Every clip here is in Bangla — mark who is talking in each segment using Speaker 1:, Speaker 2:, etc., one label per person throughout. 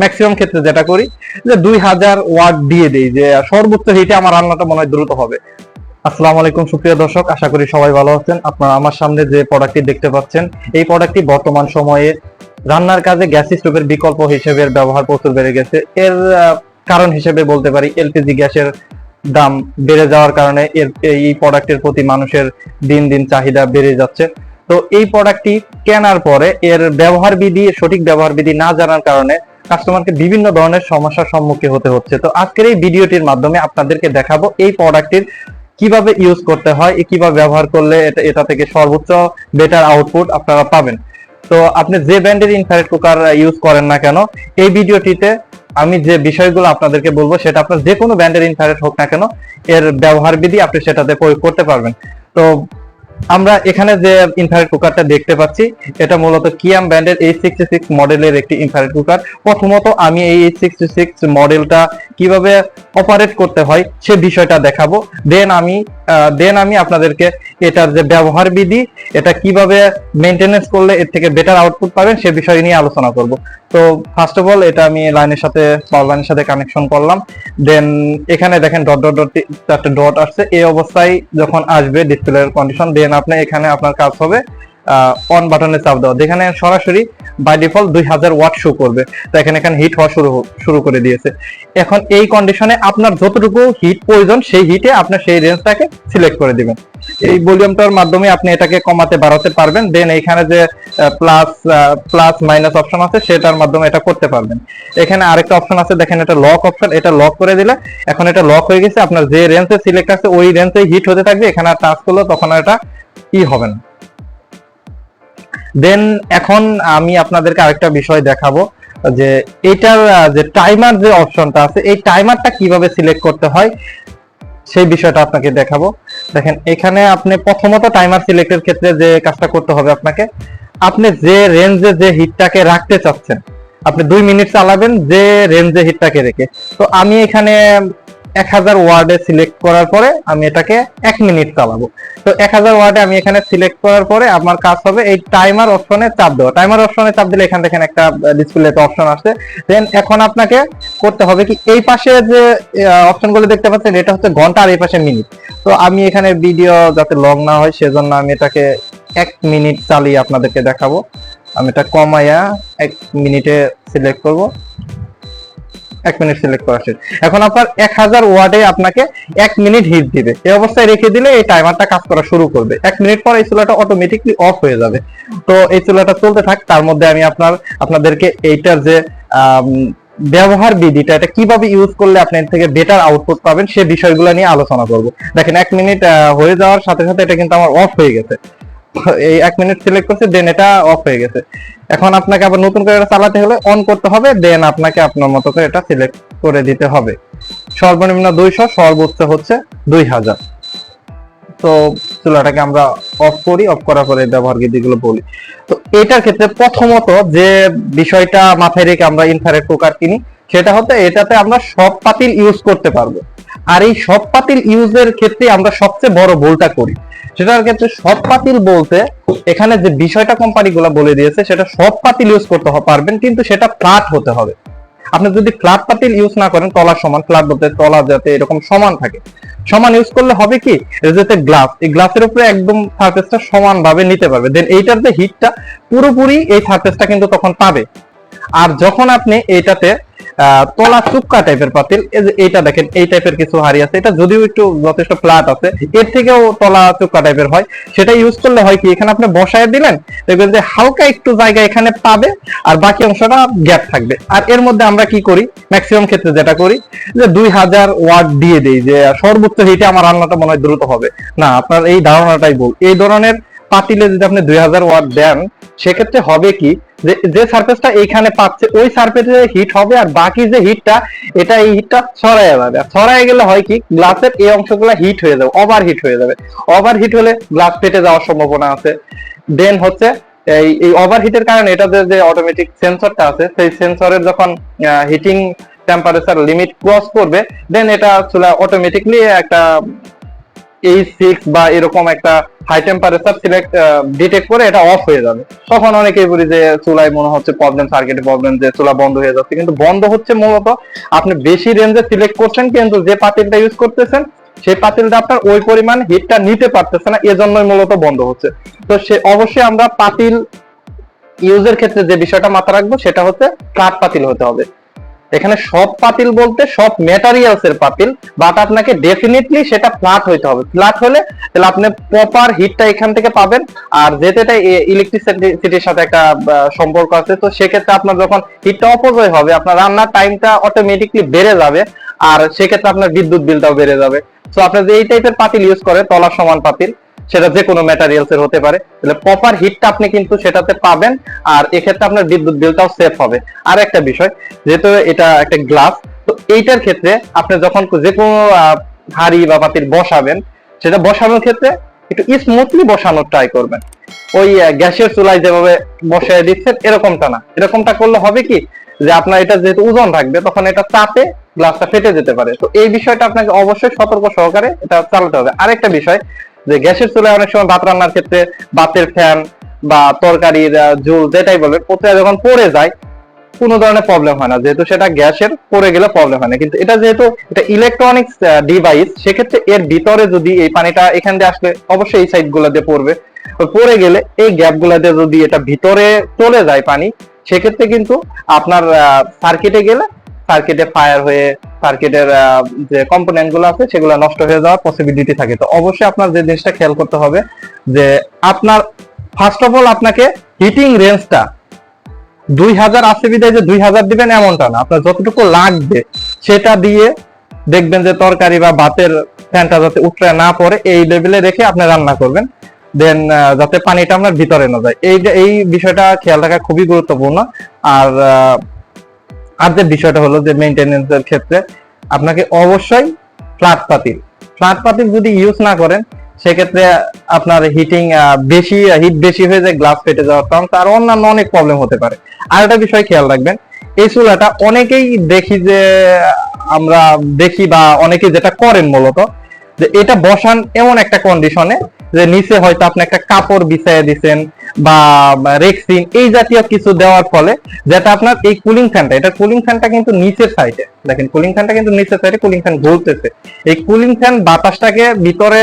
Speaker 1: ম্যাক্সিমাম ক্ষেত্রে যেটা করি, যে দুই হাজার ওয়াট দিয়ে দেই, যে সর্বোচ্চ হিটে আমার রান্নাটা মনে হয় দ্রুত হবে। আসসালামু আলাইকুম, সুপ্রিয় দর্শক, আশা করি সবাই ভালো আছেন। আপনারা আমার সামনে যে প্রোডাক্টটি দেখতে পাচ্ছেন, এই প্রোডাক্টটি বর্তমান সময়ে রান্নার কাজে গ্যাস স্টোভের বিকল্প হিসেবে ব্যবহার প্রচুর বেড়ে গেছে। এর কারণ হিসেবে বলতে পারি এলপিজি গ্যাসের দাম বেড়ে যাওয়ার কারণে এর, এই প্রোডাক্টের প্রতি মানুষের দিন দিন চাহিদা বেড়ে যাচ্ছে। তো এই প্রোডাক্টটি কেনার পরে এর ব্যবহার বিধি সঠিক ব্যবহার বিধি না জানার কারণে কাস্টমারকে বিভিন্ন ধরনের সমস্যার সম্মুখীন হতে হচ্ছে। তো আজকের এই ভিডিওটির মাধ্যমে আপনাদেরকে দেখাবো এই প্রোডাক্টটির কীভাবে ইউজ করতে হয় কীভাবে ব্যবহার করলে এটা থেকে সর্বোচ্চ বেটার আউটপুট আপনারা পাবেন। তো আপনি যে ব্র্যান্ডের ইনফ্রারেড কুকার ইউজ করেন না কেন, এই ভিডিওটিতে আমি যে বিষয়গুলো আপনাদেরকে বলব, সেটা আপনার যে কোনো ব্র্যান্ডের ইনফ্রারেড হোক না কেন, এর ব্যবহার বিধি আপনি সেটাতে প্রয়োগ করতে পারবেন। তো আমরা এখানে যে ইনফ্রারেড কুকারটা দেখতে পাচ্ছি, এটা মূলত কিয়াম ব্র্যান্ডের এইচ সিক্সটি সিক্স মডেলের একটি ইনফ্রারেড কুকার প্রথমত আমি এই এইচ সিক্সটি সিক্স মডেলটা কীভাবে অপারেট করতে হয় সে বিষয়টা দেখাবো। দেন আমি দেন আমি আপনাদেরকে এটার যে ব্যবহার বিধি, এটা কীভাবে মেনটেনেন্স করলে এর থেকে বেটার আউটপুট পাবেন, সে বিষয় নিয়ে আলোচনা করব। তো ফার্স্ট অফ অল এটা আমি লাইনের সাথে পাওয়ার লাইনের সাথে কানেকশন করলাম। দেন এখানে দেখেন ডট ডট ডট চারটে ডট আসছে। এই অবস্থায় যখন আসবে ডিসপ্লের কন্ডিশন দেন আপনি এখানে আপনার কাজ হবে অন বাটনে চাপ দেওয়া। যেখানে সরাসরি বাই ডিফল্ট দুই হাজার ওয়াট শো করবে। তো এখানে এখানে হিট হওয়া শুরু শুরু করে দিয়েছে। এখন এই কন্ডিশনে আপনার যতটুকু হিট প্রয়োজন, সেই হিটে আপনার সেই রেঞ্জটাকে সিলেক্ট করে দিবেন। এই ভলিউমটার মাধ্যমে আপনি এটাকে কমাতে বাড়াতে পারবেন। দেন এখানে যে প্লাস প্লাস মাইনাস অপশন আছে, সেটার মাধ্যমে এটা করতে পারবেন। এখানে আরেকটা অপশন আছে, দেখেন এটা লক অপশন এটা লক করে দিলে এখন এটা লক হয়ে গেছে। আপনার যে রেঞ্জে সিলেক্ট আছে, ওই রেঞ্জে হিট হতে থাকবে। এখানে আর টাচ করলে তখন এটা ই হবে না। দেন এখন আমি আপনাদেরকে আরেকটা বিষয় দেখাবো, যে এটার যে টাইমার যে অপশনটা আছে, এই টাইমারটা কীভাবে সিলেক্ট করতে হয়, সেই বিষয়টা আপনাকে দেখাবো। দেখেন, এখানে আপনি প্রথমত টাইমার সিলেক্টের ক্ষেত্রে যে কাজটা করতে হবে আপনাকে, আপনি যে রেঞ্জে যে হিটটাকে রাখতে চাচ্ছেন, আপনি দুই মিনিট চালাবেন যে রেঞ্জে হিটটাকে রেখে। তো আমি এখানে এক হাজার ওয়ার্ডে সিলেক্ট করার পরে আমি এটাকে এক মিনিট চালাবো। তো এক হাজার ওয়ার্ডে আমি এখানে সিলেক্ট করার পরে আমার কাজ হবে এই টাইমার অপশনে চাপ দেওয়া। টাইমার অপশনে চাপ দিলে এখান থেকে একটা ডিসপ্লেতে অপশন আসছে দেন এখন আপনাকে করতে হবে কি, এই পাশে যে অপশনগুলো দেখতে পাচ্ছেন, এটা হচ্ছে ঘণ্টা আর এই পাশে মিনিট তো আমি এখানে ভিডিও যাতে লং না হয়, সেজন্য আমি এটাকে এক মিনিট চালিয়ে আপনাদেরকে দেখাবো। আমি এটা কমাইয়া এক মিনিটে সিলেক্ট করব। এক মিনিট সিলেক্ট করা শেষ। এখন আপনার এক হাজার ওয়ার্ডে আপনাকে এক মিনিট হিট দিবে। এই অবস্থায় রেখে দিলে এই টাইমারটা কাজ করা শুরু করবে। এক মিনিট পর এই চুলাটা অটোমেটিকলি অফ হয়ে যাবে। তো এই চুলাটা চলতে থাক, তার মধ্যে আমি আপনার, আপনাদেরকে এইটার যে ব্যবহার বিধিটা, এটা কীভাবে ইউজ করলে আপনি এর থেকে বেটার আউটপুট পাবেন, সে বিষয়গুলো নিয়ে আলোচনা করব। দেখেন এক মিনিট হয়ে যাওয়ার সাথে সাথে এটা কিন্তু আমার অফ হয়ে গেছে। এই এক মিনিট সিলেক্ট করছে দেন এটা অফ হয়ে গেছে। এখন আপনাকে আবার নতুন করে চালাতে হলে অন করতে হবে দেন আপনাকে আপনার মতো করে এটা সিলেক্ট করে দিতে হবে। সর্বনিম্ন দুইশো, সর্বোচ্চ হচ্ছে দুই হাজার। তো চুলাটাকে আমরা অফ করি অফ করার পরে ব্যবহার বলি। তো এটার ক্ষেত্রে প্রথমত যে বিষয়টা মাথায় রেখে আমরা ইনফ্রারেড কুকার কিনি, সেটা হচ্ছে এটাতে আমরা সব পাতিল ইউজ করতে পারব। আর এই সব পাতিল ইউজের ক্ষেত্রে আমরা সবচেয়ে বড় ভুলটা করি। সেটার ক্ষেত্রে সব পাতিল বলতে এখানে যে বিষয়টা কোম্পানিগুলো বলে দিয়েছে, সেটা সব পাতিল ইউজ করতে পারবেন, কিন্তু সেটা ফ্ল্যাট হতে হবে। আপনি যদি ফ্ল্যাট পাতিল ইউজ না করেন তলা সমান ফ্ল্যাট বলতে তলা যাতে এরকম সমান থাকে। সমান ইউজ করলে হবে কি? যাতে গ্লাস এই গ্লাসের উপরে একদম সারফেসটা সমান ভাবে নিতে পারবে। দেন এইটার যে হিটটা পুরোপুরি এই সারফেসটা কিন্তু তখন পাবে। আর যখন আপনি এইটাতে তলা চুক্কা টাইপের পাতিল। এইটা দেখেন, এই টাইপের কিছু হাড়ি আছে। এটা যদিও একটু যথেষ্ট ফ্ল্যাট আছে, এর থেকেও তলা চুক্কা টাইপের হয়। সেটা ইউজ করলে হয় কি, এখানে আপনি বসায় দিলেন, দেখবেন যে হালকা একটু জায়গা এখানে পাবে, আর বাকি অংশটা গ্যাপ থাকবে। আর এর মধ্যে আমরা কি করি ম্যাক্সিমাম ক্ষেত্রে যেটা করি, যে দুই হাজার ওয়াট দিয়ে দেই, যে সর্বোচ্চ হিটে আমার রান্নাটা মনে হয় দ্রুত হবে। না, আপনার এই ধারণাটাই বল এই ধরনের পাতিলে যদি আপনি দুই হাজার ওয়াট দেন, সেক্ষেত্রে হবে কি যে সারফেসটা এইখানে পাচ্ছে, ওই সারফেসে হিট হবে আর বাকি যে হিটটা এটা এই হিটটা ছড়ায় যাবে। ছড়ায় গেলে হয় কি গ্লাসের এই অংশগুলো হিট হয়ে যাবে ওভার হিট হয়ে যাবে। ওভার হিট হলে গ্লাস ফেটে যাওয়ার সম্ভাবনা আছে। দেন হচ্ছে এই এই ওভার হিটের কারণে এটা যে অটোমেটিক সেন্সরটা আছে, সেই সেন্সরের যখন হিটিং টেম্পারেচার লিমিট ক্রস করবে দেন এটা চুলা অটোমেটিকলি একটা সিক্স বা এরকম একটা হাই টেম্পারেচার সিলেক্ট ডিটেক্ট করে এটা অফ হয়ে যাবে। তখন অনেকেই বলি যে মনে হচ্ছে প্রবলেম প্রবলেম যে চুলা বন্ধ হয়ে যাচ্ছে। কিন্তু বন্ধ হচ্ছে মূলত আপনি বেশি রেঞ্জে সিলেক্ট করছেন, কিন্তু যে পাতিলটা ইউজ করতেছেন, সেই পাতিলটা আপনার ওই পরিমাণ হিটটা নিতে পারতেছে না, এজন্যই মূলত বন্ধ হচ্ছে। তো সে অবশ্যই আমরা পাতিল ইউজের ক্ষেত্রে যে বিষয়টা মাথা রাখব, সেটা হচ্ছে কাঠ পাতিল হতে হবে। এখানে সব পাতিল বলতে সব ম্যাটেরিয়ালস এর পাতিল বাট আপনাকে ডেফিনেটলি সেটা ফ্ল্যাট হইতে হবে। ফ্ল্যাট হলে তাহলে আপনি প্রপার হিটটা এখান থেকে পাবেন, আর যেহেতু এটা ইলেকট্রিসিটির সাথে একটা সম্পর্ক আছে, তো সেক্ষেত্রে আপনার যখন হিটটা অপচয় হবে, আপনার রান্নার টাইমটা অটোমেটিকলি বেড়ে যাবে, আর সেক্ষেত্রে আপনার বিদ্যুৎ বিলটাও বেড়ে যাবে। তো আপনি যে এই টাইপের পাতিল ইউজ করে তলা সমান পাতিল সেটা যে কোনো ম্যাটেরিয়ালস এর হতে পারে। তাহলে প্রপার হিটটা আপনি কিন্তু সেটাতে পাবেন, আর এক্ষেত্রে আপনার বিদ্যুৎ বিলটাও সেভ হবে। আর একটা বিষয়, যেহেতু এটা একটা গ্লাস তো এইটার ক্ষেত্রে আপনি যখন যে কোনো হাঁড়ি বা পাতিল বসাবেন, সেটা বসানোর ক্ষেত্রে একটু স্মুথলি বসানোর ট্রাই করবেন। ওই গ্যাসের চুলায় যেভাবে বসায় দিচ্ছেন, এরকমটা না। এরকমটা করলে হবে কি, যে আপনার এটা যেহেতু ওজন থাকবে, তখন এটা চাপে গ্লাসটা ফেটে যেতে পারে। তো এই বিষয়টা আপনাকে অবশ্যই সতর্ক সহকারে এটা চালাতে হবে। আরেকটা বিষয় যে গ্যাসের চুলায় অনেক সময় ভাত রান্নার ক্ষেত্রে ভাতের ফ্যান বা তরকারির ঝোল যেটাই বলবেন ওতে যখন পড়ে যায়, কোনো ধরনের প্রবলেম হয় না। যেহেতু সেটা গ্যাসের পড়ে গেলে প্রবলেম হয় না। কিন্তু এটা যেহেতু এটা ইলেকট্রনিক্স ডিভাইস সেক্ষেত্রে এর ভিতরে যদি এই পানিটা এখান দিয়ে আসলে অবশ্যই এই সাইডগুলা দিয়ে পড়বে। পড়ে গেলে এই গ্যাপগুলা দিয়ে যদি এটা ভিতরে চলে যায় পানি, সেক্ষেত্রে কিন্তু আপনার সার্কিটে গেলে সার্কিটে ফায়ার হয়ে সার্কিটের যে কম্পোনেন্টগুলো আছে, সেগুলো নষ্ট হয়ে যাওয়ার পসিবিলিটি থাকে। তো অবশ্যই আপনার যে জিনিসটা খেয়াল করতে হবে, যে আপনার ফার্স্ট অফ অল আপনাকে হিটিং রেঞ্জটা দুই হাজার বিদায় যে দুই হাজার দিবেন এমনটা না। আপনার যতটুকু লাগবে, সেটা দিয়ে দেখবেন যে তরকারি বা ভাতের ফ্যানটা যাতে উঠে না পড়ে, এই লেভেলে রেখে আপনি রান্না করবেন। দেন যাতে পানিটা আপনার ভিতরে না যায়। এই এই বিষয়টা খেয়াল রাখা খুবই গুরুত্বপূর্ণ। আর আর যে বিষয়টা হলো যে মেনটেনেন্স এর ক্ষেত্রে আপনাকে অবশ্যই ফ্ল্যাট পাতিল। ফ্ল্যাট পাতিল যদি ইউজ না করেন, সেক্ষেত্রে আপনার হিটিং বেশি হিট বেশি হয়ে যায় গ্লাস ফেটে যাওয়ার চান্স আর অন্যান্য অনেক প্রবলেম হতে পারে। আর একটা বিষয় খেয়াল রাখবেন, এই চুলাটা অনেকেই দেখি যে, আমরা দেখি বা অনেকেই যেটা করেন মূলত, যে এটা বসান এমন একটা কন্ডিশনে যে নিচে হয়তো আপনি একটা কাপড় বিছাইয়ে দিছেন বা রেক্সিন এই জাতীয় কিছু দেওয়ার ফলে যেটা আপনার এই কুলিং ফ্যানটা এটা কুলিং ফ্যানটা কিন্তু নিচের সাইডে দেখেন কুলিং ফ্যানটা কিন্তু নিচের সাইডে কুলিং ফ্যান ঘুরতেছে এই কুলিং ফ্যান বাতাসটাকে ভিতরে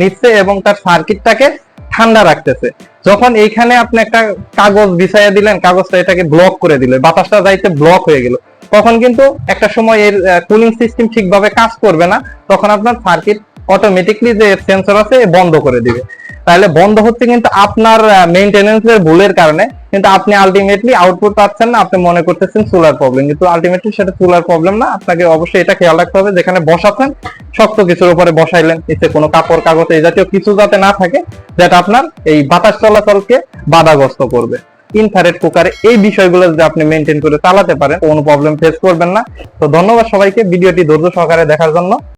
Speaker 1: নিচ্ছে এবং তার সার্কিটটাকে ঠান্ডা রাখতেছে। যখন এইখানে আপনি একটা কাগজ বিছাইয়া দিলেন, কাগজটা এটাকে ব্লক করে দিলে, বাতাসটা যাইতে ব্লক হয়ে গেল। তখন কিন্তু একটা সময় এর কুলিং সিস্টেম ঠিকভাবে কাজ করবে না। তখন আপনার সার্কিট অটোমেটিকলি যে সেন্সর আছে বন্ধ করে দিবে। তাহলে বন্ধ হচ্ছে কিন্তু আপনার মেইনটেনেন্স এর ভুলের কারণে। কিন্তু আপনি আলটিমেটলি আউটপুট পাচ্ছেন না, আপনি মনে করতেছেন সোলার প্রবলেম কিন্তু আলটিমেটলি সেটা সোলার প্রবলেম না, আপনাকে অবশ্যই এটা খেয়াল রাখতে হবে, যেখানে বসাচ্ছেন, শক্ত কিছুর উপরে বসাইলেন এতে কোনো কাপড়, কাগজ, এই জাতীয় কিছু যাতে না থাকে, যেটা আপনার এই বাতাস চলাচলকে বাধাগ্রস্ত করবে। ইনফ্রারেড কুকারে এই বিষয়গুলো যদি আপনি মেনটেন করে চালাতে পারেন, কোনো প্রবলেম ফেস করবেন না। তো ধন্যবাদ সবাইকে, ভিডিওটি ধৈর্য সহকারে দেখার জন্য।